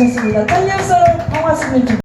하셨습니다. 짠 박수로 고맙습니다.